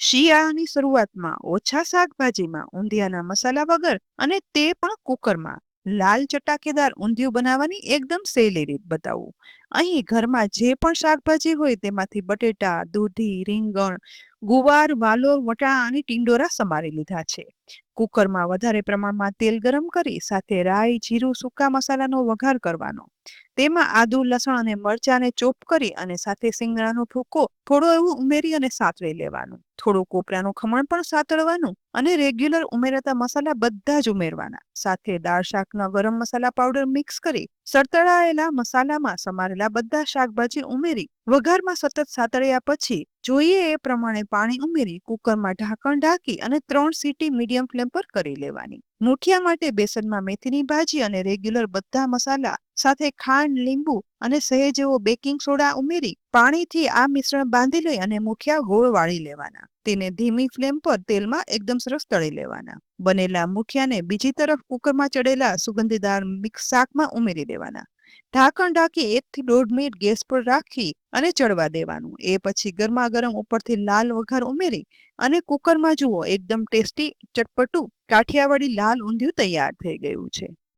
શિયાળાની શરૂઆતમાં ઓછા શાકભાજીમાં, ઊંધિયાના મસાલા વગર અને તે પણ કુકરમાં. લાલ ચટાકેદાર ઊંધિયું બનાવવાની એકદમ સહેલી રીત બતાવું. અહીં ઘરમાં જે પણ શાકભાજી હોય તેમાંથી બટેટા, દૂધી, રીંગણ ગુવાર, વાલોર, વટાણા અને ટીંડોરા સમારી લીધા છે. કુકરમાં વધારે પ્રમાણમાં તેલ ગરમ કરી, સાથે રાઈ, જીરું, સૂકા મસાલાનો વઘાર કરવાનો. તેમાં આદુ, લસણ અને મરચાંને ચોપ કરી અને સાથે સિંગડાનો ભૂકો થોડો એવું ઉમેરી અને સાતળી લેવાનું. થોડું કોપરાનું ખમણ પણ સાતળવાનું અને રેગ્યુલર ઉમેરાતા મસાલા બધા જ ઉમેરવાના. સાથે દાળ શાકના ગરમ મસાલા પાવડર મિક્સ કરી સળતળાયેલા મસાલામાં સમારેલા બધા શાકભાજી ઉમેરી, વઘારમાં સતત સાતળ્યા પછી જોઈએ એ પ્રમાણે પાણી ઉમેરી કુકરમાં ઢાંકણ ઢાંકી અને ત્રણ સીટી મીડિયમ ફ્લેમ પર કરી લેવાની. મુઠિયા માટે બેસનમાં મેથીની ભાજી અને રેગ્યુલર બધા મસાલા, સાથે ખાંડ, લીંબુ અને સહેજ એવો બેકિંગ સોડા ઉમેરી પાણીથી આ મિશ્રણ બાંધી લઈ અને મુઠિયા ગોળ વાળી લેવાના. તેને ધીમી ફ્લેમ પર તેલમાં એકદમ સરસ તળી લેવાના. બનેલા મુઠિયાને બીજી તરફ કુકરમાં ચડેલા સુગંધીદાર મિક્સ શાકમાં ઉમેરી દેવાના. ઢાંકણ ઢાંકી એકથી દોઢ મિનિટ ગેસ પર રાખી અને ચડવા દેવાનું. એ પછી ગરમા ગરમ ઉપરથી લાલ વઘાર ઉમેરી અને કુકરમાં જુઓ, એકદમ ટેસ્ટી, ચટપટું, કાઠિયાવાડી લાલ ઊંધિયું તૈયાર થઈ ગયું છે.